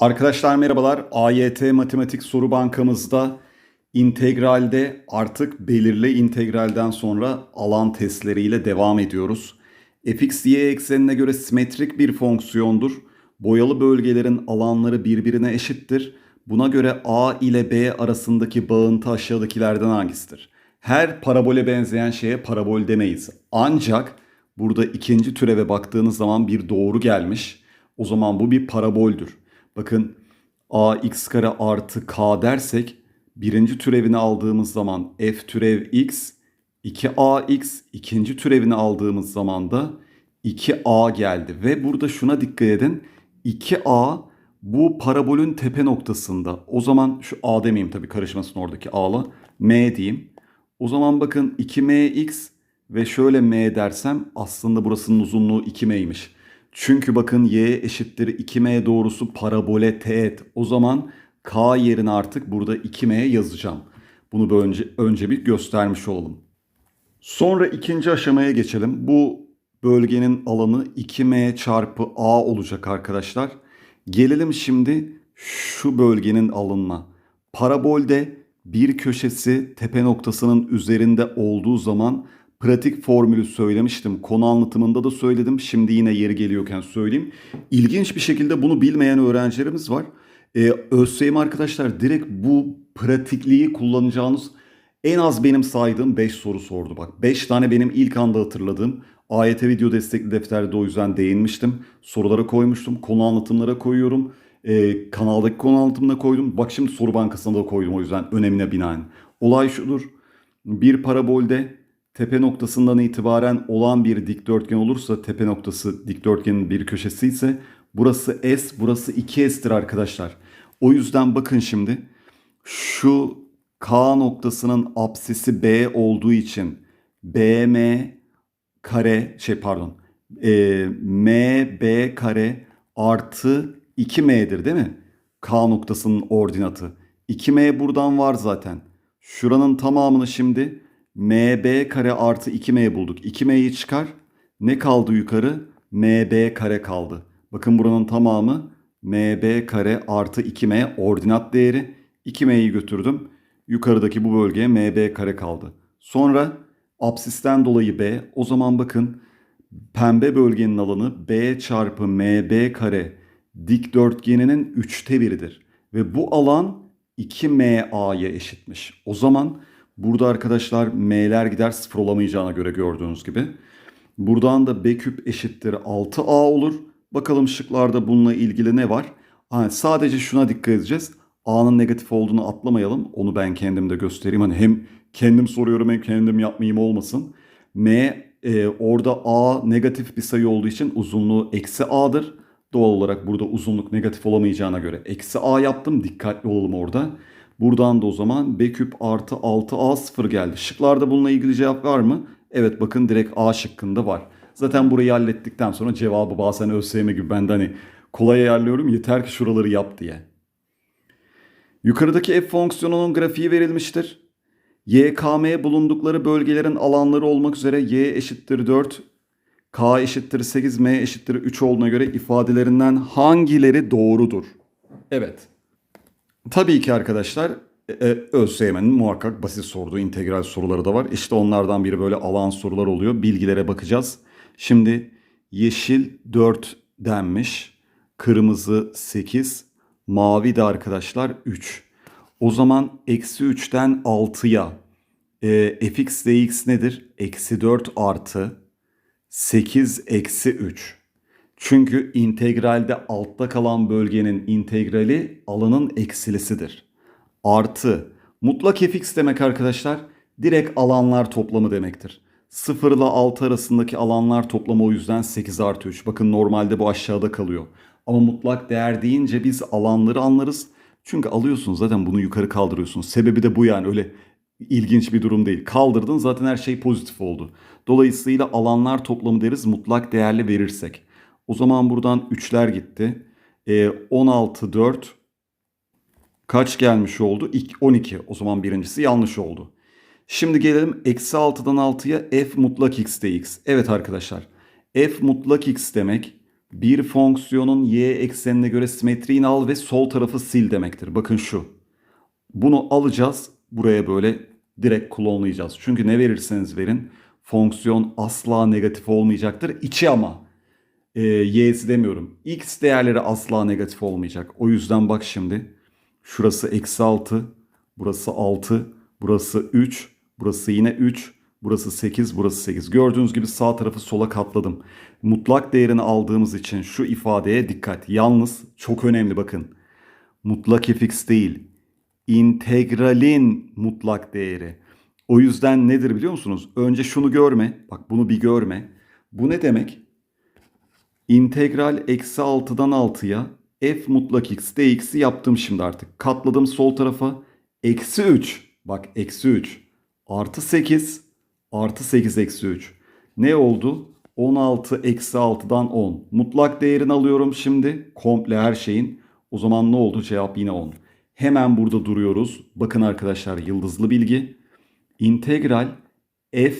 Arkadaşlar merhabalar. AYT Matematik Soru Bankamızda integralde artık belirli integralden sonra alan testleriyle devam ediyoruz. fx y eksenine göre simetrik bir fonksiyondur. Boyalı bölgelerin alanları birbirine eşittir. Buna göre a ile b arasındaki bağıntı aşağıdakilerden hangisidir? Her parabole benzeyen şeye parabol demeyiz. Ancak burada ikinci türeve baktığınız zaman bir doğru gelmiş. O zaman bu bir paraboldür. Bakın ax kare artı k dersek birinci türevini aldığımız zaman f türev x 2ax ikinci türevini aldığımız zaman da 2a geldi. Ve burada şuna dikkat edin 2a bu parabolün tepe noktasında. O zaman şu a demeyeyim tabii karışmasın oradaki a'la m diyeyim. O zaman bakın 2mx ve şöyle m dersem aslında burasının uzunluğu 2m'ymiş. Çünkü bakın y eşittir 2m doğrusu parabole teğet. O zaman k yerine artık burada 2m yazacağım. Bunu önce, önce bir göstermiş olalım. Sonra ikinci aşamaya geçelim. Bu bölgenin alanı 2m çarpı a olacak arkadaşlar. Gelelim şimdi şu bölgenin alanına. Parabolde bir köşesi tepe noktasının üzerinde olduğu zaman pratik formülü söylemiştim. Konu anlatımında da söyledim. Şimdi yine yeri geliyorken söyleyeyim. İlginç bir şekilde bunu bilmeyen öğrencilerimiz var. Ee, ÖSYM arkadaşlar direkt bu pratikliği kullanacağınız en az benim saydığım 5 soru sordu. Bak 5 tane benim ilk anda hatırladığım AYT video destekli defterde o yüzden değinmiştim. Sorulara koymuştum. Konu anlatımlara koyuyorum. Ee, kanaldaki konu anlatımına koydum. Bak şimdi soru bankasına da koydum o yüzden önemine binaen. Olay şudur. Bir parabolde tepe noktasından itibaren olan bir dikdörtgen olursa tepe noktası dikdörtgenin bir köşesi ise burası S, burası 2S'tir arkadaşlar. O yüzden bakın şimdi şu K noktasının apsisi B olduğu için BM kare şey pardon e, MB kare artı 2M'dir değil mi? K noktasının ordinatı. 2M buradan var zaten. Şuranın tamamını şimdi MB kare artı 2M bulduk. 2M'yi çıkar. Ne kaldı yukarı? MB kare kaldı. Bakın buranın tamamı MB kare artı 2M ordinat değeri. 2M'yi götürdüm. Yukarıdaki bu bölgeye MB kare kaldı. Sonra apsisten dolayı B. O zaman bakın pembe bölgenin alanı B çarpı MB kare dikdörtgeninin üçte biridir. Ve bu alan 2MA'ya eşitmiş. O zaman burada arkadaşlar M'ler gider sıfır olamayacağına göre gördüğünüz gibi. Buradan da B küp eşittir 6A olur. Bakalım şıklarda bununla ilgili ne var? Ha, sadece şuna dikkat edeceğiz. A'nın negatif olduğunu atlamayalım. Onu ben kendim de göstereyim. Hani hem kendim soruyorum hem kendim yapmayayım olmasın. M e, orada A negatif bir sayı olduğu için uzunluğu eksi A'dır. Doğal olarak burada uzunluk negatif olamayacağına göre eksi A yaptım. Dikkatli olalım orada. Buradan da o zaman B küp artı 6A sıfır geldi. Şıklarda bununla ilgili cevap var mı? Evet bakın direkt A şıkkında var. Zaten burayı hallettikten sonra cevabı bazen ÖSYM gibi ben de hani kolay ayarlıyorum yeter ki şuraları yap diye. Yukarıdaki f fonksiyonunun grafiği verilmiştir. YKM bulundukları bölgelerin alanları olmak üzere y eşittir 4, k eşittir 8, m eşittir 3 olduğuna göre ifadelerinden hangileri doğrudur? Evet. Tabii ki arkadaşlar e, ÖSYM'nin muhakkak basit sorduğu integral soruları da var. İşte onlardan biri böyle alan sorular oluyor. Bilgilere bakacağız. Şimdi yeşil 4 denmiş. Kırmızı 8. Mavi de arkadaşlar 3. O zaman eksi 3'ten 6'ya e, fx dx nedir? Eksi 4 artı 8 eksi 3. Çünkü integralde altta kalan bölgenin integrali alanın eksilisidir. Artı mutlak fx demek arkadaşlar direkt alanlar toplamı demektir. 0 ile 6 arasındaki alanlar toplamı o yüzden 8 artı 3. Bakın normalde bu aşağıda kalıyor. Ama mutlak değer deyince biz alanları anlarız. Çünkü alıyorsun zaten bunu yukarı kaldırıyorsun. Sebebi de bu yani öyle ilginç bir durum değil. Kaldırdın zaten her şey pozitif oldu. Dolayısıyla alanlar toplamı deriz mutlak değerli verirsek. O zaman buradan 3'ler gitti. E, 16, 4 kaç gelmiş oldu? 12. O zaman birincisi yanlış oldu. Şimdi gelelim eksi 6'dan 6'ya f mutlak x dx. Evet arkadaşlar f mutlak x demek bir fonksiyonun y eksenine göre simetriğini al ve sol tarafı sil demektir. Bakın şu. Bunu alacağız. Buraya böyle direkt klonlayacağız. Çünkü ne verirseniz verin fonksiyon asla negatif olmayacaktır. İçi ama e, y'si demiyorum. X değerleri asla negatif olmayacak. O yüzden bak şimdi. Şurası eksi 6. Burası 6. Burası 3. Burası yine 3. Burası 8. Burası 8. Gördüğünüz gibi sağ tarafı sola katladım. Mutlak değerini aldığımız için şu ifadeye dikkat. Yalnız çok önemli bakın. Mutlak fx değil. integralin mutlak değeri. O yüzden nedir biliyor musunuz? Önce şunu görme. Bak bunu bir görme. Bu ne demek? İntegral eksi 6'dan 6'ya f mutlak x dx'i yaptım şimdi artık. Katladım sol tarafa. Eksi 3. Bak eksi 3. Artı 8. Artı 8 eksi 3. Ne oldu? 16 eksi 6'dan 10. Mutlak değerini alıyorum şimdi. Komple her şeyin. O zaman ne oldu? Cevap yine 10. Hemen burada duruyoruz. Bakın arkadaşlar yıldızlı bilgi. İntegral f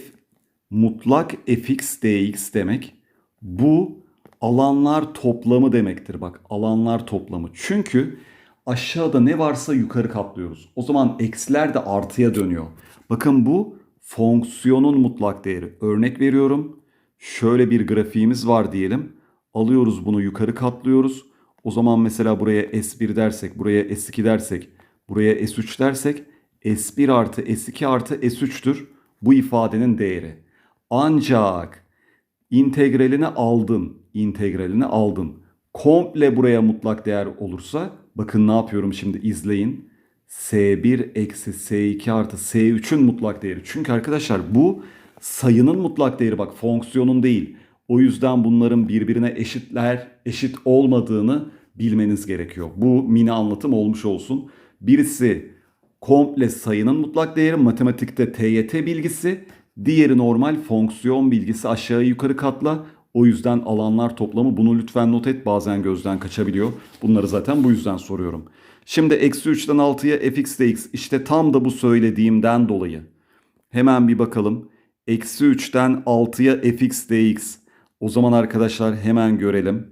mutlak fx dx demek. Bu alanlar toplamı demektir. Bak alanlar toplamı. Çünkü aşağıda ne varsa yukarı katlıyoruz. O zaman eksiler de artıya dönüyor. Bakın bu fonksiyonun mutlak değeri. Örnek veriyorum. Şöyle bir grafiğimiz var diyelim. Alıyoruz bunu yukarı katlıyoruz. O zaman mesela buraya S1 dersek, buraya S2 dersek, buraya S3 dersek S1 artı S2 artı S3'tür bu ifadenin değeri. Ancak integralini aldın, integralini aldın. Komple buraya mutlak değer olursa bakın ne yapıyorum şimdi izleyin. S1 eksi S2 artı S3'ün mutlak değeri. Çünkü arkadaşlar bu sayının mutlak değeri bak fonksiyonun değil. O yüzden bunların birbirine eşitler eşit olmadığını bilmeniz gerekiyor. Bu mini anlatım olmuş olsun. Birisi komple sayının mutlak değeri matematikte TYT bilgisi, diğeri normal fonksiyon bilgisi aşağı yukarı katla. O yüzden alanlar toplamı bunu lütfen not et bazen gözden kaçabiliyor. Bunları zaten bu yüzden soruyorum. Şimdi eksi 3'ten 6'ya fx dx işte tam da bu söylediğimden dolayı. Hemen bir bakalım. Eksi 3'ten 6'ya fx dx. O zaman arkadaşlar hemen görelim.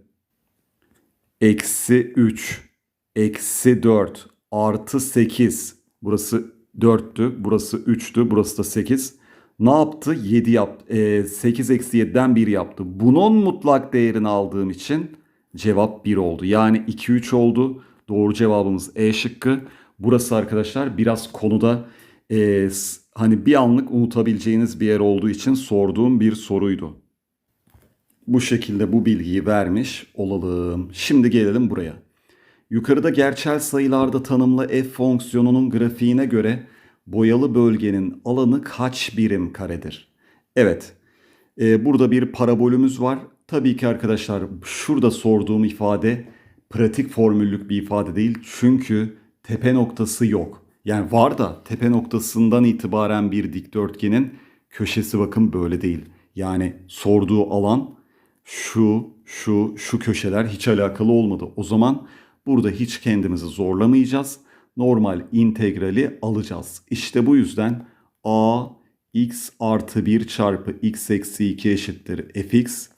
Eksi 3, eksi 4, artı 8. Burası 4'tü, burası 3'tü, burası da 8. Ne yaptı? 7 yaptı. E, 8 eksi 7'den 1 yaptı. Bunun mutlak değerini aldığım için cevap 1 oldu. Yani 2, 3 oldu. Doğru cevabımız E şıkkı. Burası arkadaşlar biraz konuda e, hani bir anlık unutabileceğiniz bir yer olduğu için sorduğum bir soruydu. Bu şekilde bu bilgiyi vermiş olalım. Şimdi gelelim buraya. Yukarıda gerçel sayılarda tanımlı f fonksiyonunun grafiğine göre boyalı bölgenin alanı kaç birim karedir? Evet, e, burada bir parabolümüz var. Tabii ki arkadaşlar şurada sorduğum ifade pratik formüllük bir ifade değil. Çünkü tepe noktası yok. Yani var da tepe noktasından itibaren bir dikdörtgenin köşesi bakın böyle değil. Yani sorduğu alan şu, şu, şu köşeler hiç alakalı olmadı. O zaman burada hiç kendimizi zorlamayacağız. Normal integrali alacağız. İşte bu yüzden a x artı 1 çarpı x eksi 2 eşittir fx.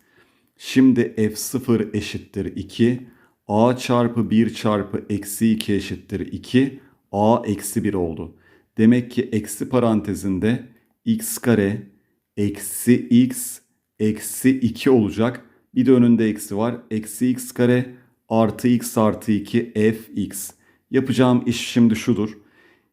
Şimdi f0 eşittir 2. a çarpı 1 çarpı eksi 2 eşittir 2. a eksi 1 oldu. Demek ki eksi parantezinde x kare eksi x eksi 2 olacak. Bir de önünde eksi var. Eksi x kare artı x artı 2 fx. Yapacağım iş şimdi şudur.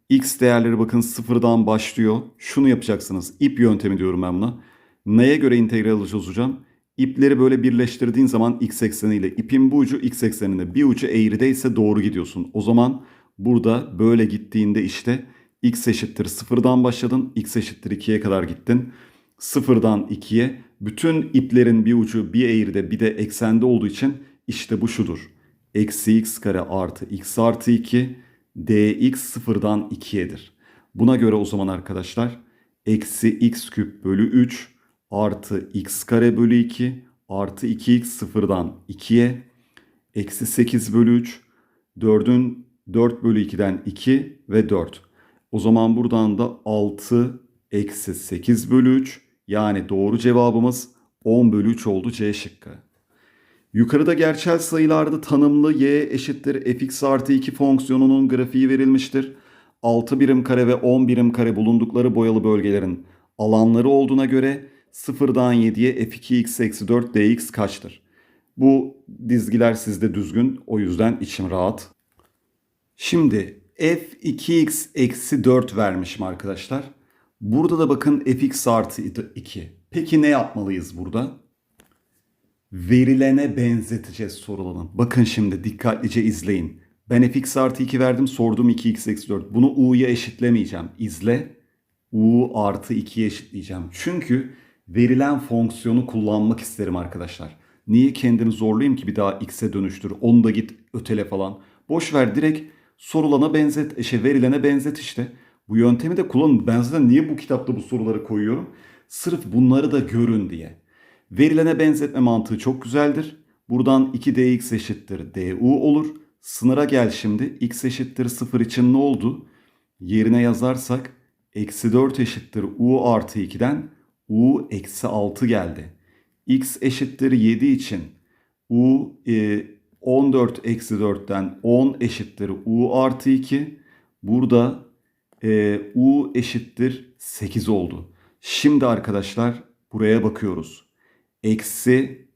X değerleri bakın sıfırdan başlıyor. Şunu yapacaksınız. İp yöntemi diyorum ben buna. Neye göre integral çözeceğim? İpleri böyle birleştirdiğin zaman x ekseniyle ipin bu ucu x ekseninde bir ucu eğrideyse doğru gidiyorsun. O zaman burada böyle gittiğinde işte x eşittir sıfırdan başladın. x eşittir 2'ye kadar gittin. Sıfırdan 2'ye bütün iplerin bir ucu bir eğride bir de eksende olduğu için işte bu şudur. Eksi x kare artı x artı 2 dx sıfırdan 2'yedir. Buna göre o zaman arkadaşlar eksi x küp bölü 3 artı x kare bölü 2 artı 2x sıfırdan 2'ye eksi 8 bölü 3 4'ün 4 bölü 2'den 2 ve 4. O zaman buradan da 6 eksi 8 bölü 3 yani doğru cevabımız 10 bölü 3 oldu C şıkkı. Yukarıda gerçel sayılarda tanımlı y eşittir fx artı 2 fonksiyonunun grafiği verilmiştir. 6 birim kare ve 10 birim kare bulundukları boyalı bölgelerin alanları olduğuna göre 0'dan 7'ye f2x eksi 4 dx kaçtır? Bu dizgiler sizde düzgün o yüzden içim rahat. Şimdi f2x eksi 4 vermişim arkadaşlar. Burada da bakın fx artı 2. Peki ne yapmalıyız burada? Verilene benzeteceğiz sorulanı. Bakın şimdi dikkatlice izleyin. Ben fx artı 2 verdim sordum 2x eksi 4. Bunu u'ya eşitlemeyeceğim. İzle. u artı 2'ye eşitleyeceğim. Çünkü verilen fonksiyonu kullanmak isterim arkadaşlar. Niye kendimi zorlayayım ki bir daha x'e dönüştür. Onu da git ötele falan. Boş ver direkt sorulana benzet, şey verilene benzet işte. Bu yöntemi de kullanın. Ben zaten niye bu kitapta bu soruları koyuyorum? Sırf bunları da görün diye. Verilene benzetme mantığı çok güzeldir. Buradan 2dx eşittir du olur. Sınıra gel şimdi. x eşittir 0 için ne oldu? Yerine yazarsak eksi 4 eşittir u artı 2'den u eksi 6 geldi. x eşittir 7 için u e, 14 eksi 4'ten 10 eşittir u artı 2. Burada e, u eşittir 8 oldu. Şimdi arkadaşlar buraya bakıyoruz. Eksi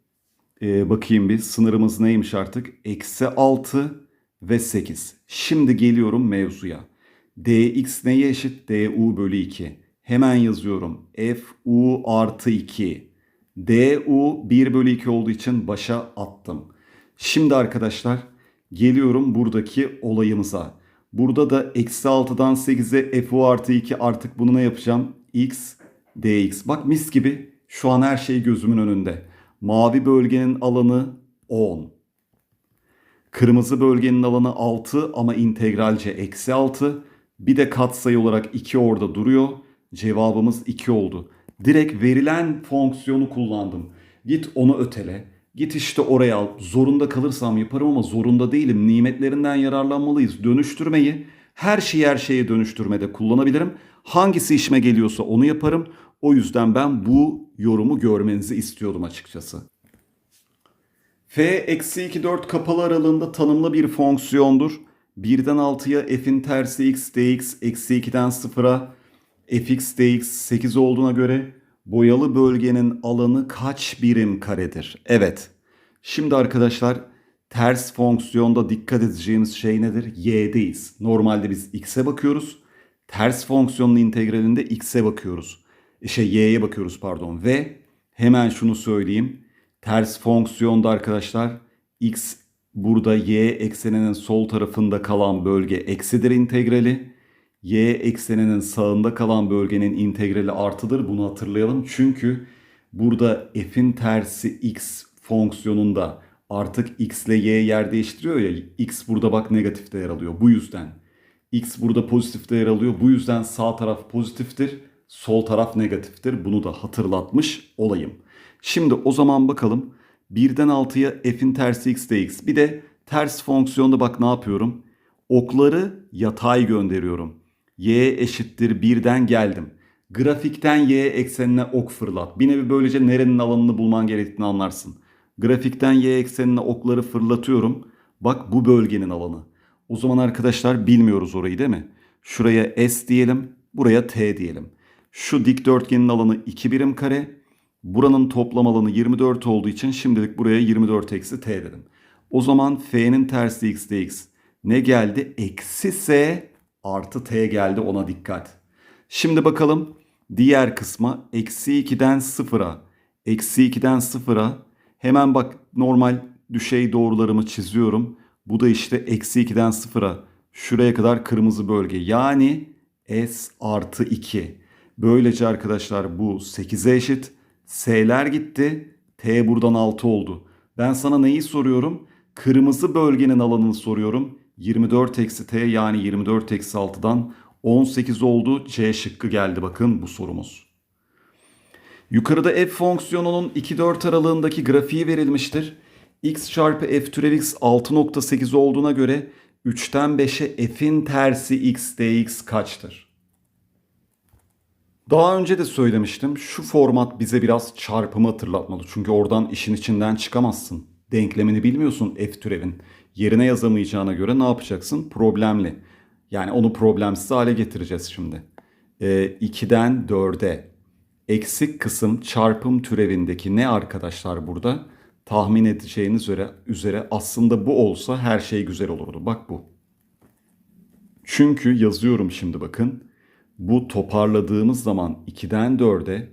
e, bakayım bir sınırımız neymiş artık? Eksi 6 ve 8. Şimdi geliyorum mevzuya. dx neye eşit? du bölü 2. Hemen yazıyorum. fu artı 2. du 1 bölü 2 olduğu için başa attım. Şimdi arkadaşlar geliyorum buradaki olayımıza. Burada da eksi 6'dan 8'e fu artı 2 artık bunu ne yapacağım? x dx. Bak mis gibi şu an her şey gözümün önünde. Mavi bölgenin alanı 10. Kırmızı bölgenin alanı 6 ama integralce eksi 6. Bir de katsayı olarak 2 orada duruyor. Cevabımız 2 oldu. Direkt verilen fonksiyonu kullandım. Git onu ötele. Git işte oraya al. Zorunda kalırsam yaparım ama zorunda değilim. Nimetlerinden yararlanmalıyız. Dönüştürmeyi her şeyi her şeye dönüştürmede kullanabilirim. Hangisi işime geliyorsa onu yaparım. O yüzden ben bu yorumu görmenizi istiyordum açıkçası. f eksi 2 4 kapalı aralığında tanımlı bir fonksiyondur. 1'den 6'ya f'in tersi x dx eksi 2'den 0'a fx dx 8 olduğuna göre boyalı bölgenin alanı kaç birim karedir? Evet. Şimdi arkadaşlar ters fonksiyonda dikkat edeceğimiz şey nedir? y'deyiz. Normalde biz x'e bakıyoruz. Ters fonksiyonun integralinde x'e bakıyoruz. Şey y'ye bakıyoruz pardon. Ve hemen şunu söyleyeyim. Ters fonksiyonda arkadaşlar x burada y ekseninin sol tarafında kalan bölge eksidir integrali. Y ekseninin sağında kalan bölgenin integrali artıdır. Bunu hatırlayalım. Çünkü burada f'in tersi x fonksiyonunda artık x ile y yer değiştiriyor ya. x burada bak negatif değer alıyor. Bu yüzden. x burada pozitif değer alıyor. Bu yüzden sağ taraf pozitiftir. Sol taraf negatiftir. Bunu da hatırlatmış olayım. Şimdi o zaman bakalım. 1'den 6'ya f'in tersi x dx. Bir de ters fonksiyonda bak ne yapıyorum? Okları yatay gönderiyorum. y eşittir 1'den geldim. Grafikten y eksenine ok fırlat. Bir nevi böylece nerenin alanını bulman gerektiğini anlarsın. Grafikten y eksenine okları fırlatıyorum. Bak bu bölgenin alanı. O zaman arkadaşlar bilmiyoruz orayı değil mi? Şuraya S diyelim, buraya T diyelim. Şu dikdörtgenin alanı 2 birim kare. Buranın toplam alanı 24 olduğu için şimdilik buraya 24 eksi T dedim. O zaman F'nin tersi x dx ne geldi? Eksi S artı T geldi ona dikkat. Şimdi bakalım diğer kısma eksi 2'den 0'a eksi 2'den 0'a hemen bak normal düşey doğrularımı çiziyorum. Bu da işte eksi 2'den 0'a şuraya kadar kırmızı bölge yani S artı 2. Böylece arkadaşlar bu 8'e eşit. S'ler gitti. T buradan 6 oldu. Ben sana neyi soruyorum? Kırmızı bölgenin alanını soruyorum. 24 eksi T yani 24 eksi 6'dan 18 oldu. C şıkkı geldi bakın bu sorumuz. Yukarıda f fonksiyonunun 2-4 aralığındaki grafiği verilmiştir. x çarpı f türev x 6.8 olduğuna göre 3'ten 5'e f'in tersi x dx kaçtır? Daha önce de söylemiştim. Şu format bize biraz çarpımı hatırlatmalı. Çünkü oradan işin içinden çıkamazsın. Denklemini bilmiyorsun f türevin. Yerine yazamayacağına göre ne yapacaksın? Problemli. Yani onu problemsiz hale getireceğiz şimdi. Ee, 2'den 4'e eksik kısım çarpım türevindeki ne arkadaşlar burada? Tahmin edeceğiniz üzere, üzere aslında bu olsa her şey güzel olurdu. Bak bu. Çünkü yazıyorum şimdi bakın. Bu toparladığımız zaman 2'den 4'e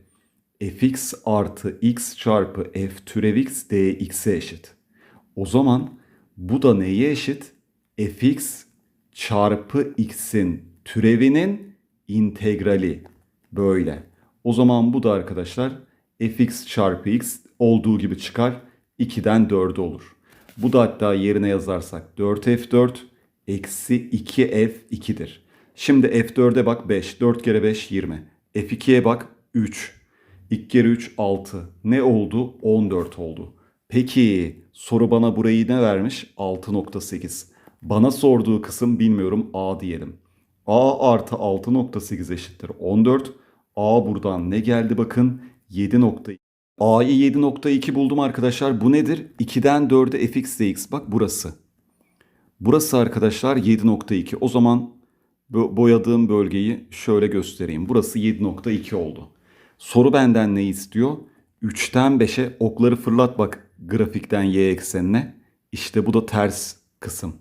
fx artı x çarpı f türev x dx'e eşit. O zaman bu da neye eşit? fx çarpı x'in türevinin integrali. Böyle. O zaman bu da arkadaşlar fx çarpı x olduğu gibi çıkar. 2'den 4'e olur. Bu da hatta yerine yazarsak 4f4 eksi 2f2'dir. Şimdi f4'e bak 5. 4 kere 5 20. f2'ye bak 3. 2 kere 3 6. Ne oldu? 14 oldu. Peki soru bana burayı ne vermiş? 6.8. Bana sorduğu kısım bilmiyorum A diyelim. A artı 6.8 eşittir 14. A buradan ne geldi bakın? 7.2. A'yı 7.2 buldum arkadaşlar. Bu nedir? 2'den 4'e fx dx. Bak burası. Burası arkadaşlar 7.2. O zaman boyadığım bölgeyi şöyle göstereyim. Burası 7.2 oldu. Soru benden ne istiyor? 3'ten 5'e okları fırlat bak grafikten y eksenine. İşte bu da ters kısım.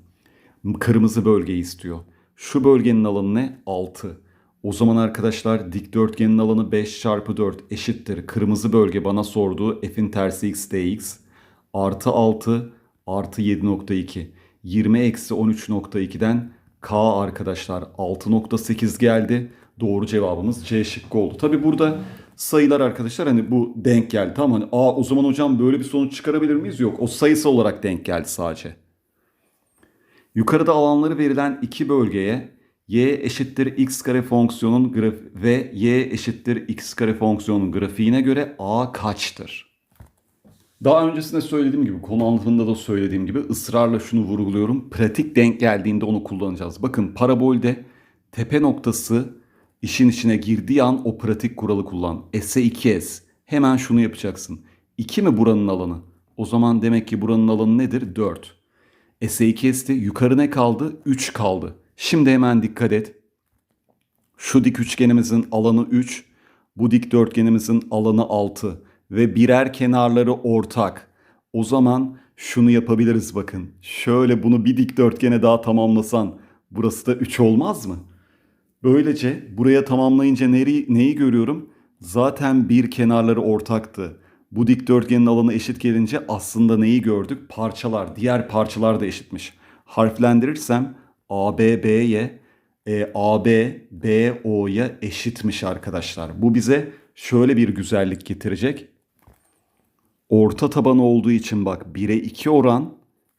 Kırmızı bölgeyi istiyor. Şu bölgenin alanı ne? 6. O zaman arkadaşlar dikdörtgenin alanı 5 çarpı 4 eşittir. Kırmızı bölge bana sorduğu f'in tersi x dx artı 6 artı 7.2. 20 eksi 13.2'den k arkadaşlar 6.8 geldi. Doğru cevabımız C şıkkı oldu. Tabi burada sayılar arkadaşlar hani bu denk geldi. Tamam hani aa o zaman hocam böyle bir sonuç çıkarabilir miyiz? Yok o sayısı olarak denk geldi sadece. Yukarıda alanları verilen iki bölgeye y eşittir x kare fonksiyonun graf ve y eşittir x kare fonksiyonun grafiğine göre a kaçtır? Daha öncesinde söylediğim gibi konu anlatımında da söylediğim gibi ısrarla şunu vurguluyorum. Pratik denk geldiğinde onu kullanacağız. Bakın parabolde tepe noktası işin içine girdiği an o pratik kuralı kullan. S'e 2S. Hemen şunu yapacaksın. 2 mi buranın alanı? O zaman demek ki buranın alanı nedir? 4. S'e 2S'ti. Yukarı ne kaldı? 3 kaldı. Şimdi hemen dikkat et. Şu dik üçgenimizin alanı 3. Bu dikdörtgenimizin alanı 6 ve birer kenarları ortak. O zaman şunu yapabiliriz bakın. Şöyle bunu bir dikdörtgene daha tamamlasan burası da 3 olmaz mı? Böylece buraya tamamlayınca neyi, neyi görüyorum? Zaten bir kenarları ortaktı. Bu dikdörtgenin alanı eşit gelince aslında neyi gördük? Parçalar, diğer parçalar da eşitmiş. Harflendirirsem AB B'ye, e, AB BO'ya eşitmiş arkadaşlar. Bu bize şöyle bir güzellik getirecek. Orta taban olduğu için bak 1'e 2 oran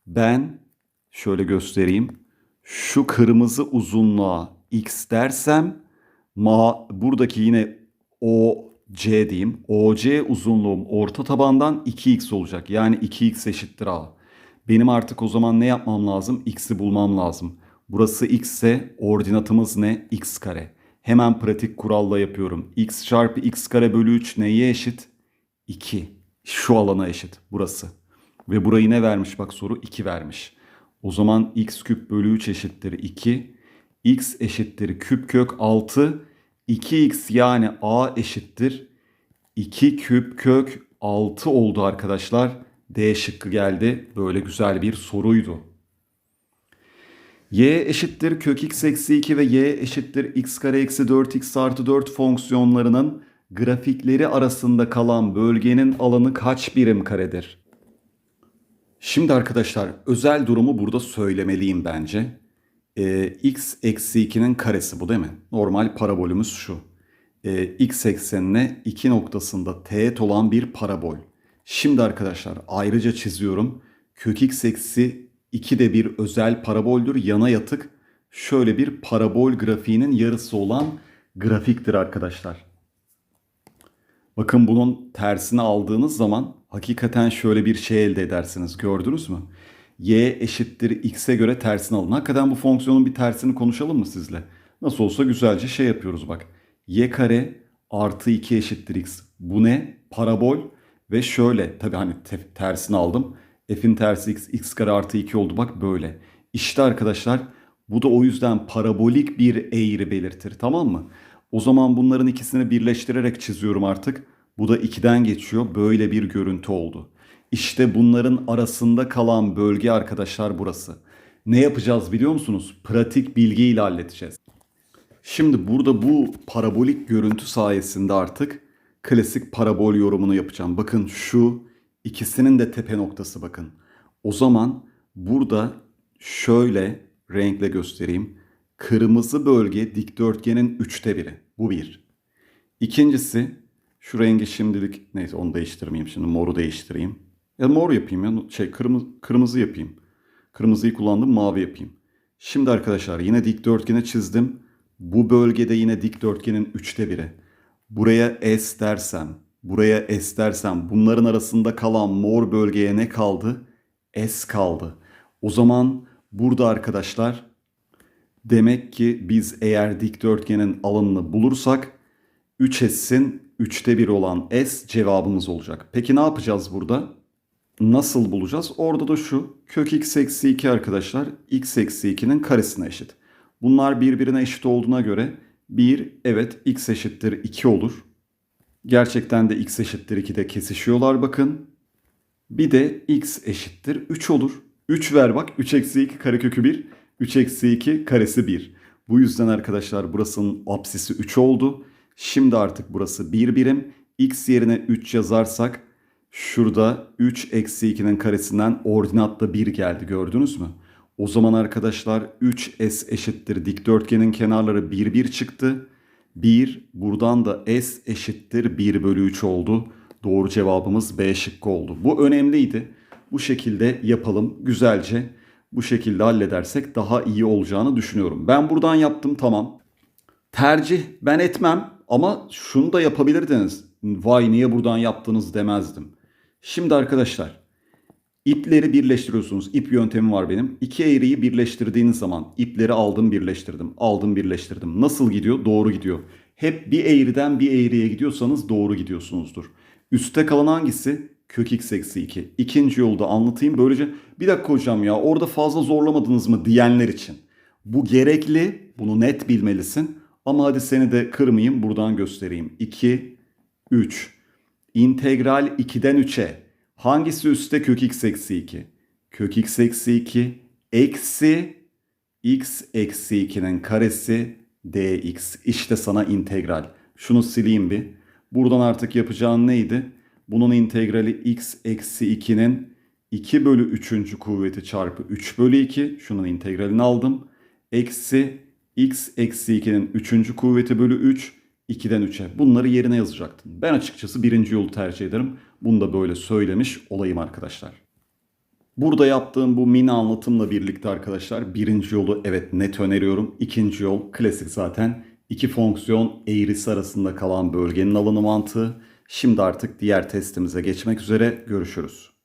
ben şöyle göstereyim. Şu kırmızı uzunluğa x dersem ma buradaki yine OC diyeyim. OC uzunluğum orta tabandan 2x olacak. Yani 2x eşittir a. Benim artık o zaman ne yapmam lazım? X'i bulmam lazım. Burası x ise ordinatımız ne? x kare. Hemen pratik kuralla yapıyorum. x çarpı x kare bölü 3 neye eşit? 2. Şu alana eşit. Burası. Ve burayı ne vermiş bak soru? 2 vermiş. O zaman x küp bölü 3 eşittir 2. x eşittir küp kök 6. 2x yani a eşittir 2 küp kök 6 oldu arkadaşlar. D şıkkı geldi. Böyle güzel bir soruydu. y eşittir kök x eksi 2 ve y eşittir x kare eksi 4x artı 4 fonksiyonlarının grafikleri arasında kalan bölgenin alanı kaç birim karedir? Şimdi arkadaşlar özel durumu burada söylemeliyim bence. Ee, x eksi 2'nin karesi bu değil mi? Normal parabolümüz şu. Ee, x eksenine 2 noktasında teğet olan bir parabol. Şimdi arkadaşlar ayrıca çiziyorum. Kök x eksi 2 de bir özel paraboldür. Yana yatık şöyle bir parabol grafiğinin yarısı olan grafiktir arkadaşlar. Bakın bunun tersini aldığınız zaman hakikaten şöyle bir şey elde edersiniz. Gördünüz mü? y eşittir x'e göre tersini alın. Hakikaten bu fonksiyonun bir tersini konuşalım mı sizle? Nasıl olsa güzelce şey yapıyoruz bak. y kare artı 2 eşittir x. Bu ne? Parabol ve şöyle tabii hani tersini aldım. F'in tersi x, x kare artı 2 oldu. Bak böyle. İşte arkadaşlar bu da o yüzden parabolik bir eğri belirtir. Tamam mı? O zaman bunların ikisini birleştirerek çiziyorum artık. Bu da 2'den geçiyor. Böyle bir görüntü oldu. İşte bunların arasında kalan bölge arkadaşlar burası. Ne yapacağız biliyor musunuz? Pratik bilgiyle halledeceğiz. Şimdi burada bu parabolik görüntü sayesinde artık klasik parabol yorumunu yapacağım. Bakın şu ikisinin de tepe noktası bakın. O zaman burada şöyle renkle göstereyim. Kırmızı bölge dikdörtgenin üçte biri. Bu bir. İkincisi şu rengi şimdilik neyse onu değiştirmeyeyim şimdi moru değiştireyim. Ya mor yapayım ya şey kırmızı, kırmızı yapayım. Kırmızıyı kullandım mavi yapayım. Şimdi arkadaşlar yine dikdörtgeni çizdim. Bu bölgede yine dikdörtgenin üçte biri. Buraya S dersem, buraya S dersem bunların arasında kalan mor bölgeye ne kaldı? S kaldı. O zaman burada arkadaşlar demek ki biz eğer dikdörtgenin alanını bulursak 3S'in 3'te 1 olan S cevabımız olacak. Peki ne yapacağız burada? Nasıl bulacağız? Orada da şu kök x eksi 2 arkadaşlar x eksi 2'nin karesine eşit. Bunlar birbirine eşit olduğuna göre 1 evet x eşittir 2 olur. Gerçekten de x eşittir 2'de kesişiyorlar bakın. Bir de x eşittir 3 olur. 3 ver bak 3 eksi 2 karekökü 1. 3 eksi 2 karesi 1. Bu yüzden arkadaşlar burasının apsisi 3 oldu. Şimdi artık burası 1 birim. x yerine 3 yazarsak şurada 3 eksi 2'nin karesinden ordinatta 1 geldi gördünüz mü? O zaman arkadaşlar 3s eşittir dikdörtgenin kenarları 1 1 çıktı. 1 buradan da s eşittir 1 bölü 3 oldu. Doğru cevabımız B şıkkı oldu. Bu önemliydi. Bu şekilde yapalım güzelce. Bu şekilde halledersek daha iyi olacağını düşünüyorum. Ben buradan yaptım tamam. Tercih ben etmem ama şunu da yapabilirdiniz. Vay niye buradan yaptınız demezdim. Şimdi arkadaşlar ipleri birleştiriyorsunuz. İp yöntemi var benim. İki eğriyi birleştirdiğiniz zaman ipleri aldım birleştirdim. Aldım birleştirdim. Nasıl gidiyor? Doğru gidiyor. Hep bir eğriden bir eğriye gidiyorsanız doğru gidiyorsunuzdur. Üste kalan hangisi? Kök x eksi 2. İkinci yolda anlatayım. Böylece bir dakika hocam ya orada fazla zorlamadınız mı diyenler için. Bu gerekli. Bunu net bilmelisin. Ama hadi seni de kırmayayım. Buradan göstereyim. 2, 3. İntegral 2'den 3'e. Hangisi üstte kök x eksi 2? Kök x eksi 2 eksi x eksi 2'nin karesi dx. İşte sana integral. Şunu sileyim bir. Buradan artık yapacağın neydi? Bunun integrali x eksi 2'nin 2 bölü 3. kuvveti çarpı 3 bölü 2. Şunun integralini aldım. Eksi x eksi 2'nin 3. kuvveti bölü 3. 2'den 3'e. Bunları yerine yazacaktın. Ben açıkçası birinci yolu tercih ederim. Bunu da böyle söylemiş olayım arkadaşlar. Burada yaptığım bu mini anlatımla birlikte arkadaşlar birinci yolu evet net öneriyorum. İkinci yol klasik zaten. iki fonksiyon eğrisi arasında kalan bölgenin alanı mantığı. Şimdi artık diğer testimize geçmek üzere görüşürüz.